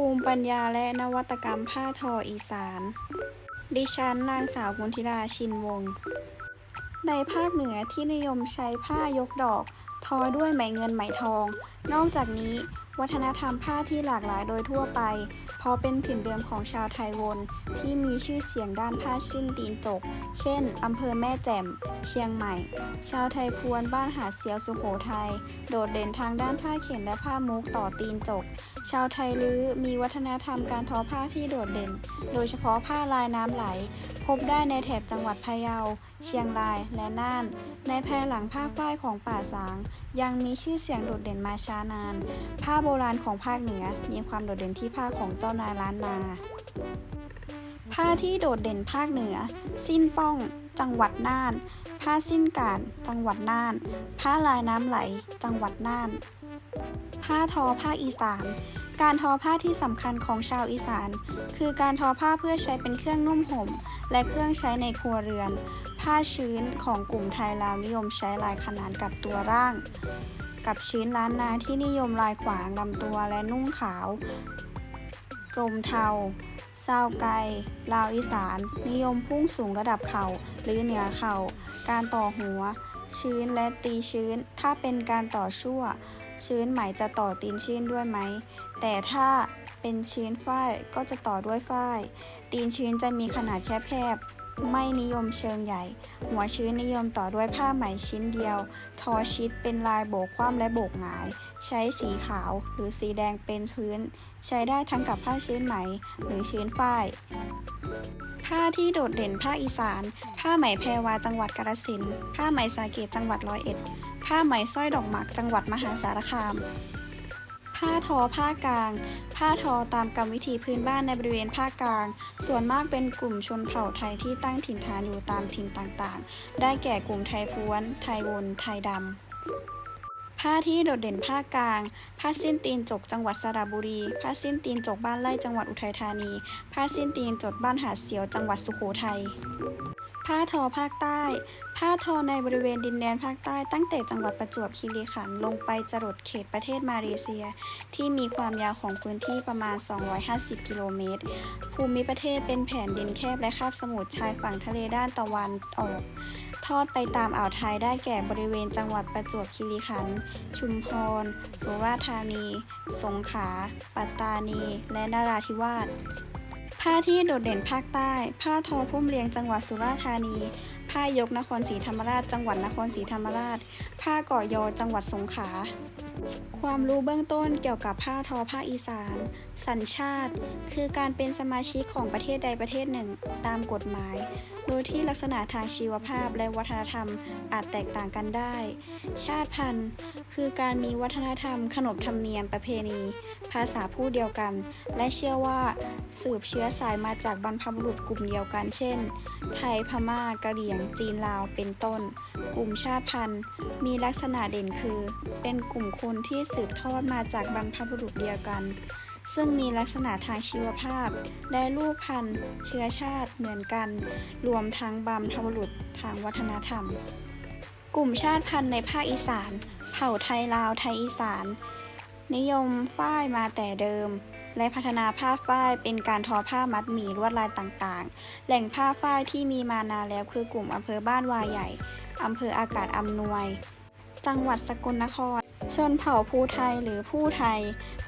ภูมิปัญญาและนวัตกรรมผ้าทออีสาน ดิฉันนางสาวกุนธิดาชินวงศ์ในภาคเหนือที่นิยมใช้ผ้ายกดอก ทอด้วยไหมเงินไหมทอง นอกจากนี้ วัฒนธรรมผ้าที่หลากหลายโดยทั่วไป เพราะเป็นถิ่นเดิมของชาวไทยวน ที่มีชื่อเสียงด้านผ้าสิ้นตีนจกเช่น อำเภอแม่แจ่ม เชียงใหม่ ชาวไทยพวนบ้านหาดเสียวสุโขทัย โดดเด่นทางด้านผ้าเข็นและผ้ามุกต่อตีนจก ชาวไทยลื้อมีวัฒนธรรมการทอผ้าที่โดดเด่น โดยเฉพาะผ้าลายน้ำไหล พบได้ในแถบจังหวัดพะเยา เชียงรายและน่าน ในภายหลังผ้าฝ้ายของป่าสาง ยังมีชื่อเสียงโดดเด่นมาช้านาน ผ้าโบราณของภาคเหนือมีความโดดเด่นที่ผ้าของเจ้านายล้านนา ผ้าที่โดดเด่นภาคเหนือ สิ้นป้อง จังหวัดน่าน ผ้าสิ้นการจังหวัดน่าน ผ้าลายน้ำไหล จังหวัดน่าน ผ้าทอภาคอีสานการทอผ้าที่สำคัญของชาวอีสาน คือการทอผ้าเพื่อใช้เป็นเครื่องนุ่มห่ม และเครื่องใช้ในครัวเรือน ผ้าชื้นของกลุ่มไทยลาวนิยมใช้ลายขนานกับตัวร่าง กับชื้นล้านนาที่นิยมลายขวางลำตัวและนุ่งขาว กลมเทาซาไกลาวอีสาน นิยมพุ่งสูงระดับเข่าหรือเหนือเข่า การต่อหัว ชื้นและตีชื้น ถ้าเป็นการต่อชั่ว ชื้นหมจะต่อตีนชื้นด้วยไหม แต่ถ้าเป็นชื้นฝ้ายก็จะต่อด้วยฝ้าย ตีนชื้นจะมีขนาดแคบๆ ไม่นิยมเชิงใหญ่ หัวชื้นนิยมต่อด้วยผ้าไหมชิ้นเดียว ทอชิดเป็นลายโบกคว่ำและโบกหงาย ใช้สีขาวหรือสีแดงเป็นพื้น ใช้ได้ทั้งกับผ้าชื้นไหมหรือชื้นฝ้าย ผ้าที่โดดเด่นภาคอีสาน ผ้าไหมแพรวาจังหวัดกาฬสินธุ์ผ้าไหมสาเกตจังหวัดร้อยเอ็ด ผ้าไหมสร้อยดอกหมากจังหวัดมหาสารคาม ผ้าทอผ้ากลาง ผ้าทอตามกรรมวิธีพื้นบ้านในบริเวณภาคกลาง ส่วนมากเป็นกลุ่มชนเผ่าไทยที่ตั้งถิ่นฐานอยู่ตามถิ่นต่างๆ ได้แก่กลุ่มไทยพวน ไทยวน ไทยดำผ้าที่โดดเด่นภาคกลาง ผ้าสิ้นตีนจกจังหวัดสระบุรี ผ้าสิ้นตีนจกบ้านไร่จังหวัดอุทัยธานี ผ้าสิ้นตีนจดบ้านหาดเสียวจังหวัดสุโขทัย ผ้าทอภาคใต้ ผ้าทอในบริเวณดินแดนภาคใต้ตั้งแต่จังหวัดประจวบคีรีขันธ์ลงไปจรดเขตประเทศมาเลเซีย ที่มีความยาวของพื้นที่ประมาณ 250 กิโลเมตร ภูมิประเทศเป็นแผ่นดินแคบและคาบสมุทรชายฝั่งทะเลด้านตะวันออก ทอดไปตามอ่าวไทยได้แก่บริเวณจังหวัดประจวบคีรีขันธ์ ชุมพร สุราษฎร์ธานี สงขลา ปัตตานี และนราธิวาส ผ้าที่โดดเด่นภาคใต้ ผ้าทอพุ่มเรียงจังหวัดสุราษฎร์ธานี ผ้ายกนครศรีธรรมราช จังหวัดนครศรีธรรมราช ผ้าก่อยอจังหวัดสงขลา ความรู้เบื้องต้นเกี่ยวกับผ้าทอภาอีสาน สัญชาติ คือการเป็นสมาชิกของประเทศใดประเทศหนึ่ง ตามกฎหมาย โดยที่ลักษณะทางชีวภาพและวัฒนธรรมอาจแตกต่างกันได้ ชาติพันธุ์ คือการมีวัฒนธรรม ขนบธรรมเนียมประเพณี ภาษาพูดเดียวกัน และเชื่อว่าสืบเชื้อสายมาจากบรรพบุรุษกลุ่มเดียวกัน เช่น ไทยพม่ากะเหรี่ยง จีนลาวเป็นต้น กลุ่มชาติพันธุ์ มีลักษณะเด่นคือ เป็นกลุ่มคนที่สืบทอดมาจากบรรพบุรุษเดียวกัน ซึ่งมีลักษณะทางชีวภาพ และรูปพันธุ์ เชื้อชาติเหมือนกัน รวมทั้งบรรพบุรุษทางวัฒนธรรม กลุ่มชาติพันธุ์ในภาคอีสาน เผ่าไทยลาวไทยอีสาน นิยมฝ้ายมาแต่เดิมและพัฒนาผ้าฝ้ายเป็นการทอผ้ามัดหมี่ลวดลายต่างๆ แหล่งผ้าฝ้ายที่มีมานานแล้วคือกลุ่มอำเภอบ้านวายใหญ่ อำเภออากาศอำนวย จังหวัดสกลนคร ชนเผ่าภูไทยหรือผู้ไทย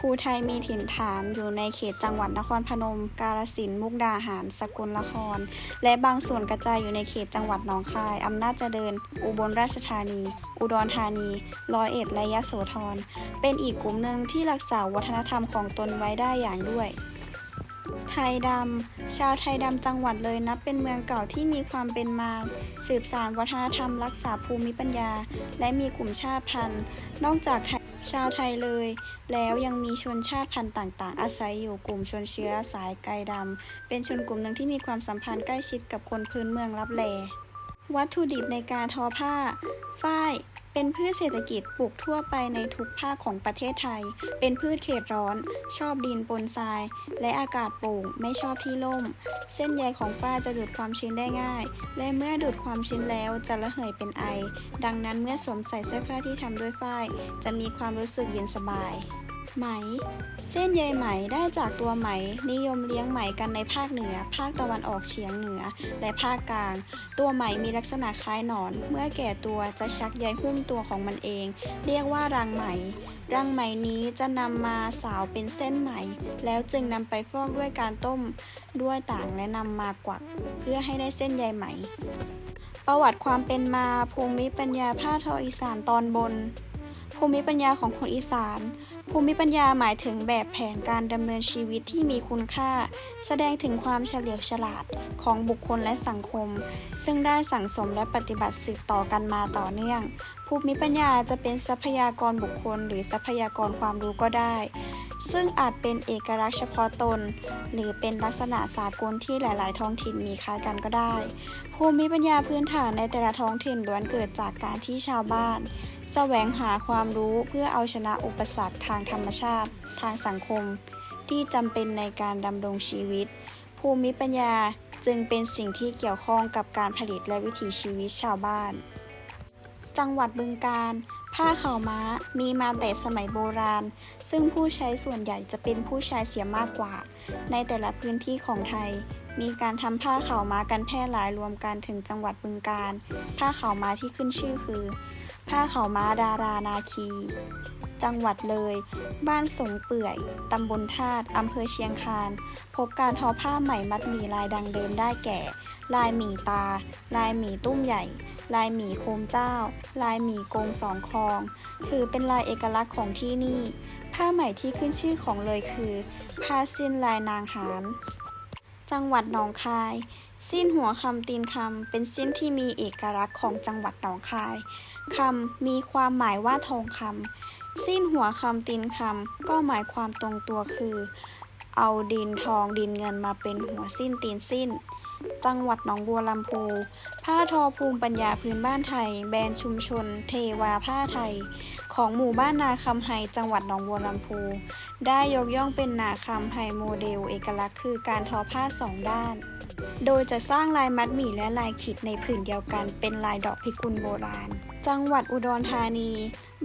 ภูไทยมีถิ่นฐานอยู่ในเขตจังหวัดนครพนม กาฬสินธุ์มุกดาหาร สกลนคร และบางส่วนกระจายอยู่ในเขตจังหวัดหนองคาย อำนาจเจริญ อุบลราชธานี อุดรธานี ร้อยเอ็ด และยะโสธร เป็นอีกกลุ่มหนึ่งที่รักษาวัฒนธรรมของตนไว้ได้อย่างด้วย ทยดำ ชาวไทยดำจังหวัดเลยนับเป็นเมืองเก่าที่มีความเป็นมา สืบสานวัฒนธรรมรักษาภูมิปัญญา และมีกลุ่มชาติพันธุ์ นอกจากชาวไทยเลย แล้วยังมีชนชาติพันธุ์ต่างๆ อาศัยอยู่กลุ่มชนเชื้อสายไกดำ เป็นชนกลุ่มหนึ่งที่มีความสัมพันธ์ใกล้ชิดกับคนพื้นเมืองรับแล วัตถุดิบในการทอผ้า ฝ้าย เป็นพืชเศรษฐกิจปลูกทั่วไปในทุกภาคของประเทศไทย เป็นพืชเขตร้อน ชอบดินปนทราย และอากาศโปร่ง ไม่ชอบที่ร่ม เส้นใยของฝ้ายจะดูดความชื้นได้ง่าย และเมื่อดูดความชื้นแล้วจะระเหยเป็นไอ ดังนั้นเมื่อสวมใส่เสื้อผ้าที่ทำด้วยฝ้าย จะมีความรู้สึกเย็นสบาย ไหม เส้นใยไหมได้จากตัวไหม นิยมเลี้ยงไหมกันในภาคเหนือ ภาคตะวันออกเฉียงเหนือ และภาคกลาง ตัวไหมมีลักษณะคล้ายหนอน เมื่อแก่ตัวจะชักใยหุ้มตัวของมันเอง เรียกว่ารังไหม รังไหมนี้จะนำมาสาวเป็นเส้นไหม แล้วจึงนำไปฟอกด้วยการต้มด้วยต่างและนำมากวัก เพื่อให้ได้เส้นใยไหม ประวัติความเป็นมาภูมิปัญญาผ้าทออีสานตอนบน ภูมิปัญญาของคนอีสาน ภูมิปัญญาหมายถึงแบบแผนการดำเนินชีวิตที่มีคุณค่า แสดงถึงความเฉลียวฉลาดของบุคคลและสังคม ซึ่งได้สั่งสมและปฏิบัติสืบต่อกันมาต่อเนื่อง ภูมิปัญญาจะเป็นทรัพยากรบุคคล หรือทรัพยากรความรู้ก็ได้ ซึ่งอาจเป็นเอกลักษณ์เฉพาะตน หรือเป็นลักษณะสากลที่หลาย ๆ ท้องถิ่นมีคล้ายกันก็ได้ ภูมิปัญญาพื้นฐานในแต่ละท้องถิ่นล้วนเกิดจากการที่ชาวบ้าน แสวงหาความรู้เพื่อเอาชนะอุปสรรคทางธรรมชาติ ทางสังคม ที่จำเป็นในการดำรงชีวิต ภูมิปัญญาจึงเป็นสิ่งที่เกี่ยวข้องกับการผลิตและวิถีชีวิตชาวบ้าน จังหวัดบึงกาฬผ้าขาวม้ามีมาแต่สมัยโบราณ ซึ่งผู้ใช้ส่วนใหญ่จะเป็นผู้ชายเสียมากกว่า ในแต่ละพื้นที่ของไทย มีการทำผ้าขาวม้ากันแพร่หลายรวมกันถึงจังหวัดบึงกาฬผ้าขาวม้าที่ขึ้นชื่อคือ ผ้าเขาม้าดารานาคี จังหวัดเลย บ้านสงเปื่อย ตำบลธาตุอำเภอเชียงคาน พบการทอผ้าไหมมัดหมี่ลายดังเดิมได้แก่ ลายหมี่ตา ลายหมี่ตุ้มใหญ่ ลายหมี่โคมเจ้า ลายหมี่กงสองคลอง ถือเป็นลายเอกลักษณ์ของที่นี่ ผ้าไหมที่ขึ้นชื่อของเลยคือ ผ้าสิ้นลายนางหานจังหวัดหนองคาย สิ้นหัวคำตีนคำเป็นสิ้นที่มีเอกลักษณ์ของจังหวัดหนองคาย คำมีความหมายว่าทองคำสิ้นหัวคำตีนคำก็หมายความตรงตัวคือ เอาดินทองดินเงินมาเป็นหัวสิ้นตีนสิ้น จังหวัดหนองบัวลำพู ผ้าทอภูมิปัญญาพื้นบ้านไทย แบรนด์ชุมชน เทวาผ้าไทย ของหมู่บ้านนาคำไฮจังหวัดหนองบัวลำพู ได้ยกย่องเป็นนาคำไฮโมเดล เอกลักษณ์คือการทอผ้าสองด้านโดยจะสร้างลายมัดหมี่และลายขีดในผืนเดียวกันเป็นลายดอกพิกุลโบราณ จังหวัดอุดรธานี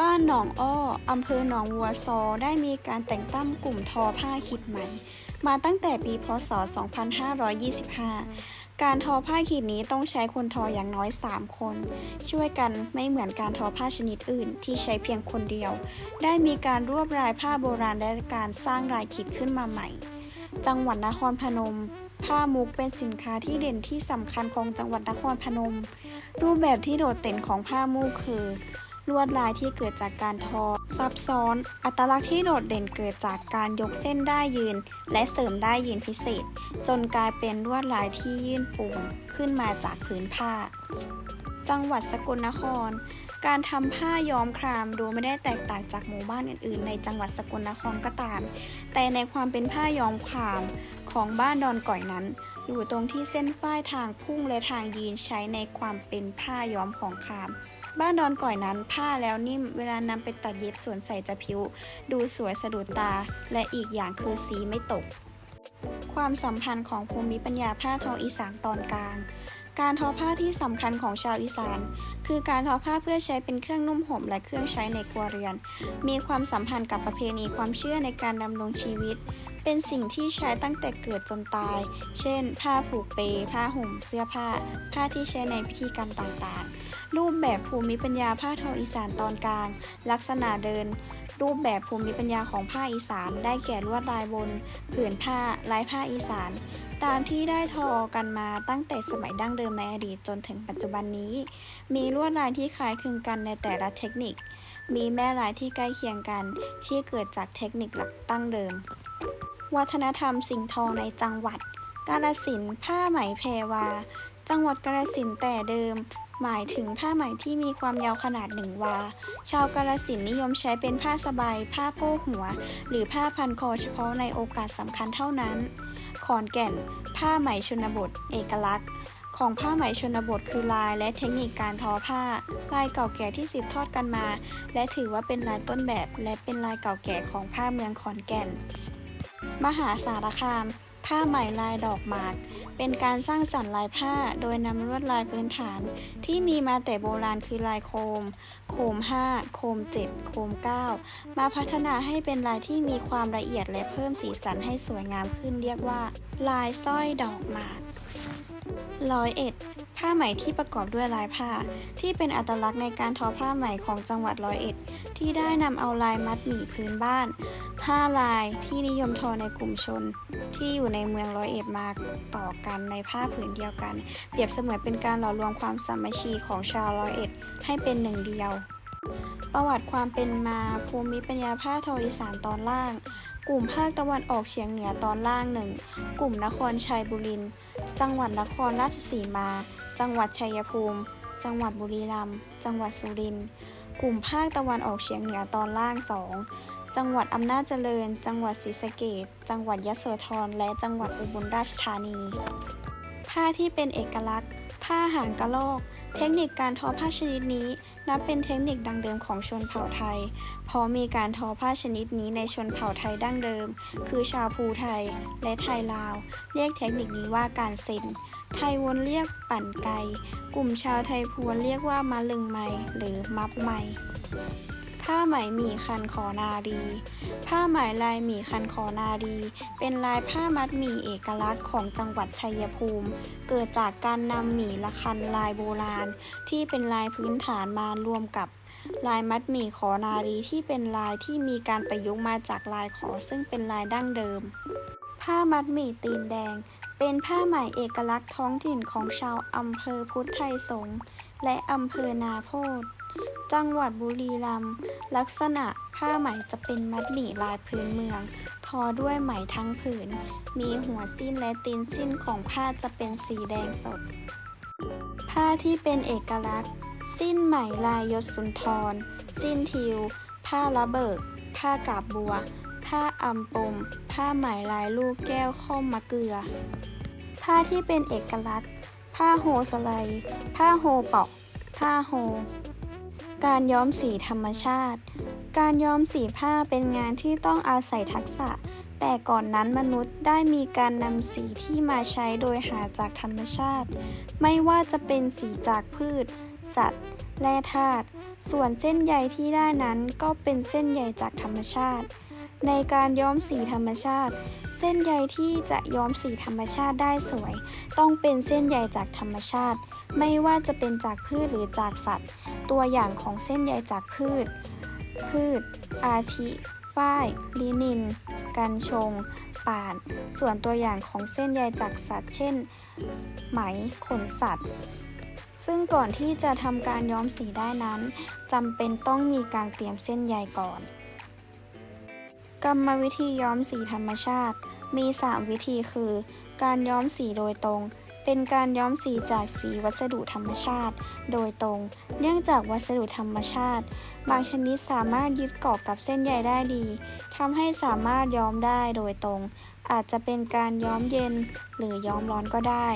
บ้านหนองอ้อ อำเภอหนองวัวซอ ได้มีการแต่งตั้งกลุ่มทอผ้าขีดไหม มาตั้งแต่ปีพศ 2525 การทอผ้าขีดนี้ต้องใช้คนทออย่างน้อย 3 คน ช่วยกันไม่เหมือนการทอผ้าชนิดอื่น ที่ใช้เพียงคนเดียว ได้มีการรวบรายผ้าโบราณและการสร้างลายขีดขึ้นมาใหม่ จังหวัดนครพนม ผ้ามุกเป็นสินค้าที่เด่นที่สำคัญของจังหวัดนครพนม รูปแบบที่โดดเด่นของผ้ามุกคือ ลวดลายที่เกิดจากการทอ ซับซ้อน อัตลักษณ์ที่โดดเด่นเกิดจากการยกเส้นได้ยืน และเสริมได้ยืนพิเศษ จนกลายเป็นลวดลายที่ยื่นปูนขึ้นมาจากผืนผ้า จังหวัดสกลนคร การทำผ้าย้อมครามดูไม่ได้แตกต่างจากหมู่บ้านอื่นๆ ในจังหวัดสกลนครก็ตาม แต่ในความเป็นผ้าย้อมคราม ของบ้านดอนก่อยนั้น อยู่ตรงที่เส้นฝ้ายทางพุ่งและทางยีนใช้ในความเป็นผ้าย้อมของคาม บ้านดอนก่อยนั้นผ้าแล้วนิ่มเวลานำไปตัดเย็บสวนใส่จะผิว ดูสวยสะดุดตา และอีกอย่างคือสีไม่ตก ความสัมพันธ์ของภูมิปัญญาผ้าทออีสานตอนกลางการทอผ้าที่สำคัญของชาวอีสาน คือการทอผ้าเพื่อใช้เป็นเครื่องนุ่มห่มและเครื่องใช้ในครัวเรือน มีความสัมพันธ์กับประเพณีความเชื่อในการดำรงชีวิต เป็นสิ่งที่ใช้ตั้งแต่เกิดจนตาย เช่น ผ้าผูกเป ผ้าห่ม เสื้อผ้า ผ้าที่ใช้ในพิธีกรรมต่างๆ รูปแบบภูมิปัญญาผ้าทออีสานตอนกลาง ลักษณะเดิน รูปแบบภูมิปัญญาของผ้าอีสาน ได้แก่ลวดลายบน ผืนผ้า ลายผ้าอีสานตามที่ได้ทอกันมาตั้งแต่สมัยดั้งเดิมในอดีตจนถึงปัจจุบันนี้ มีลวดลายที่คล้ายคลึงกันในแต่ละเทคนิค มีแม่ลายที่ใกล้เคียงกัน ที่เกิดจากเทคนิคหลักตั้งเดิม วัฒนธรรมสิ่งทอในจังหวัด กาฬสินผ้าไหมแพรวา จังหวัดกาฬสินแต่เดิม หมายถึงผ้าไหมที่มีความยาวขนาดหนึ่งวา ชาวกาฬสินนิยมใช้เป็นผ้าสบาย ผ้าโพกหัว หรือผ้าพันคอเฉพาะในโอกาสสำคัญเท่านั้น ขอนแก่น ผ้าไหมชนบท เอกลักษณ์ ของผ้าไหมชนบทคือลายและเทคนิคการทอผ้า ลายเก่าแก่ที่สืบทอดกันมา และถือว่าเป็นลายต้นแบบ และเป็นลายเก่าแก่ของผ้าเมืองขอนแก่น มหาสารคาม ผ้าไหมลายดอกหมาก เป็นการสร้างสรรค์ลายผ้าโดยนำลวดลายพื้นฐาน ที่มีมาแต่โบราณคือลายโคม โคม 5 โคม 7 โคม 9 มาพัฒนาให้เป็นลายที่มีความละเอียดและเพิ่มสีสันให้สวยงามขึ้นเรียกว่า ลายสร้อยดอกหมาก ร้อยเอ็ดผ้าไหมที่ประกอบด้วยลายผ้า ที่เป็นอัตลักษณ์ในการทอผ้าไหมของจังหวัดร้อยเอ็ด ที่ได้นำเอาลายมัดหมี่พื้นบ้าน ผ้าลายที่นิยมทอในกลุ่มชน ที่อยู่ในเมืองร้อยเอ็ดมาต่อกันในผ้าผืนเดียวกัน เปรียบเสมือนเป็นการหล่อรวมความสามัคคีของชาวร้อยเอ็ด ให้เป็นหนึ่งเดียว ประวัติความเป็นมาภูมิปัญญาผ้าทออีสานตอนล่าง กลุ่มภาคตะวันออกเฉียงเหนือตอนล่างหนึ่งกลุ่มนครชัยบุรี จังหวัดนครราชสีมา จังหวัดชัยภูมิ จังหวัดบุรีรัมย์ จังหวัดสุรินทร์ กลุ่มภาคตะวันออกเฉียงเหนือตอนล่าง 2 จังหวัดอำนาจเจริญ จังหวัดศรีสะเกษจังหวัดยะโสธร และจังหวัดอุบลราชธานี ผ้าที่เป็นเอกลักษณ์ ผ้าหางกระลอก เทคนิคการทอผ้าชนิดนี้นับเป็นเทคนิคดังเดิมของชนเผ่าไทย เพราะมีการทอผ้าชนิดนี้ในชนเผ่าไทยดั้งเดิม คือชาวภูไทยและไทยลาว เรียกเทคนิคนี้ว่าการเซ็น ไทยวนเรียกปั่นไก กลุ่มชาวไทยพวนเรียกว่ามาลึงไมหรือมับไม ผ้าไหมหมี่คันคอนารี ผ้าไหมลายหมี่คันคอนารี เป็นลายผ้ามัดหมี่เอกลักษณ์ของจังหวัดชัยภูมิ เกิดจากการนำหมี่ละคันลายโบราณ ที่เป็นลายพื้นฐานมารวมกับลายมัดหมี่ขอนารีที่เป็นลายที่มีการประยุกต์มาจากลายขอซึ่งเป็นลายดั้งเดิม ผ้ามัดหมี่ตีนแดง เป็นผ้าไหมเอกลักษณ์ท้องถิ่นของชาวอำเภอพุทธไทยสงฆ์และอำเภอนาโพธิ จังหวัดบุรีรัมย์ลักษณะผ้าไหมจะเป็นมัดหมี่ลายพื้นเมือง ทอด้วยไหมทั้งผืน มีหัวสิ้นและตีนสิ้นของผ้าจะเป็นสีแดงสด ผ้าที่เป็นเอกลักษณ์ สิ้นไหมลายยศสุนทร สิ้นทิว ผ้าระเบิดผ้ากาบบัว ผ้าอัมปม ผ้าไหมลายลูกแก้วข้อมมะเกลือ ผ้าที่เป็นเอกลักษณ์ ผ้าโฮสไลผ้าโฮเปาะผ้าโฮ การย้อมสีธรรมชาติ การย้อมสีผ้าเป็นงานที่ต้องอาศัยทักษะ แต่ก่อนนั้นมนุษย์ได้มีการนำสีที่มาใช้โดยหาจากธรรมชาติ ไม่ว่าจะเป็นสีจากพืช สัตว์แร่ธาตุ ส่วนเส้นใยที่ได้นั้นก็เป็นเส้นใยจากธรรมชาติ ในการย้อมสีธรรมชาติ เส้นใยที่จะย้อมสีธรรมชาติได้สวย ต้องเป็นเส้นใยจากธรรมชาติ ไม่ว่าจะเป็นจากพืชหรือจากสัตว์ ตัวอย่างของเส้นใยจากพืช พืช อาทิฝ้ายลินิน กันชง ป่าน ส่วนตัวอย่างของเส้นใยจากสัตว์ เช่น ไหม ขนสัตว์ ซึ่งก่อนที่จะทำการย้อมสีได้นั้นจำเป็นต้องมีการเตรียมเส้นใยก่อน กรรมวิธีย้อมสีธรรมชาติ มี 3 วิธีคือ การย้อมสีโดยตรง เป็นการย้อมสีจากสีวัสดุธรรมชาติ โดยตรง เนื่องจากวัสดุธรรมชาติ บางชนิดสามารถยึดเกาะกับเส้นใยได้ดีทำให้สามารถย้อมได้โดยตรง อาจจะเป็นการย้อมเย็นหรือย้อมร้อนก็ได้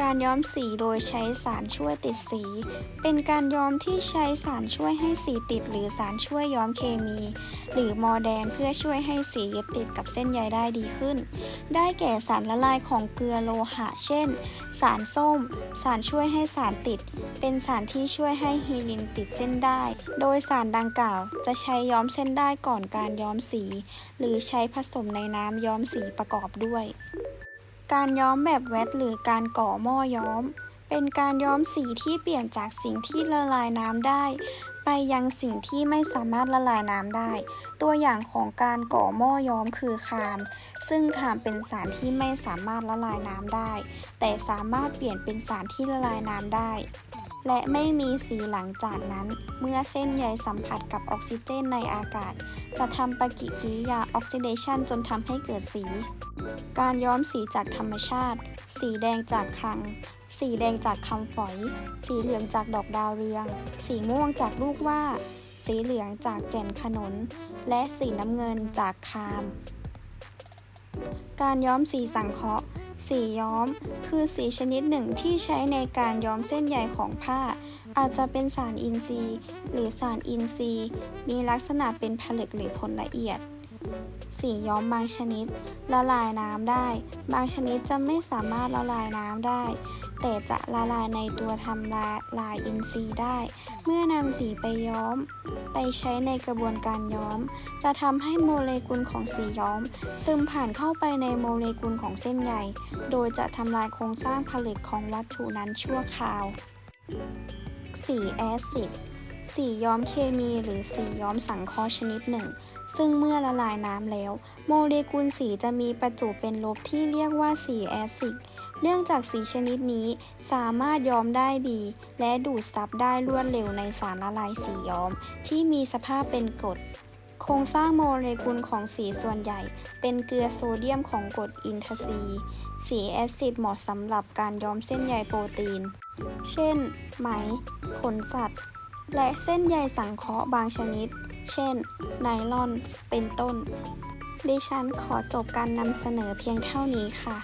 การย้อมสีโดยใช้สารช่วยติดสี เป็นการย้อมที่ใช้สารช่วยให้สีติด หรือสารช่วยย้อมเคมี หรือมอแดนเพื่อช่วยให้สียึดติดกับเส้นใยได้ดีขึ้น ได้แก่สารละลายของเกลือโลหะ เช่น สารส้ม สารช่วยให้สารติด เป็นสารที่ช่วยให้ฮีลินติดเส้นได้ โดยสารดังกล่าวจะใช้ย้อมเส้นได้ก่อนการย้อมสี หรือใช้ผสมในน้ำย้อมสีประกอบด้วย การย้อมแบบแวตหรือการก่อหม้อย้อม เป็นการย้อมสีที่เปลี่ยนจากสิ่งที่ละลายน้ำได้ ไปยังสิ่งที่ไม่สามารถละลายน้ำได้ ตัวอย่างของการก่อหม้อย้อมคือคาม ซึ่งคามเป็นสารที่ไม่สามารถละลายน้ำได้ แต่สามารถเปลี่ยนเป็นสารที่ละลายน้ำได้ และไม่มีสีหลังจากนั้น เมื่อเส้นใยสัมผัสกับออกซิเจนในอากาศ จะทำปฏิกิริยาออกซิเดชันจนทำให้เกิดสี การย้อมสีจากธรรมชาติ สีแดงจากคลัง สีแดงจากคำฝอย สีเหลืองจากดอกดาวเรือง สีม่วงจากลูกว่า สีเหลืองจากแก่นขนนและสีน้ำเงินจากคาม การย้อมสีสังเคราะห์ สีย้อม คือสีชนิดหนึ่งที่ใช้ในการย้อมเส้นใยของผ้า อาจจะเป็นสารอินทรีย์ หรือสารอินทรีย์ มีลักษณะเป็นผลึกหรือผลละเอียด สีย้อมบางชนิด ละลายน้ำได้ บางชนิดจะไม่สามารถละลายน้ำได้ แต่จะละลายในตัวทำละลายอินทรีย์ได้ เมื่อนำสีไปย้อม ไปใช้ในกระบวนการย้อม จะทำให้โมเลกุลของสีย้อม ซึมผ่านเข้าไปในโมเลกุลของเส้นใยโดยจะทำลายโครงสร้างผลึกของวัตถุนั้นชั่วคราว สีแอซิดสีย้อมเคมีหรือสีย้อมสังเคราะห์ชนิดหนึ่ง ซึ่งเมื่อละลายน้ำแล้ว โมเลกุลสีจะมีประจุเป็นลบที่เรียกว่าสีแอซิด เนื่องจากสีชนิดนี้สามารถย้อมได้ดี และดูดซับได้รวดเร็วในสารละลายสีย้อม ที่มีสภาพเป็นกรดโครงสร้างโมเลกุลของสีส่วนใหญ่ เป็นเกลือโซเดียมของกรดอินทรีย์สีแอซิดเหมาะสำหรับการย้อมเส้นใยโปรตีน เช่น ไหม ขนสัตว์ และเส้นใยสังเคราะห์บางชนิด เช่น ไนลอน เป็นต้น ดิฉันขอจบการนำเสนอเพียงเท่านี้ค่ะ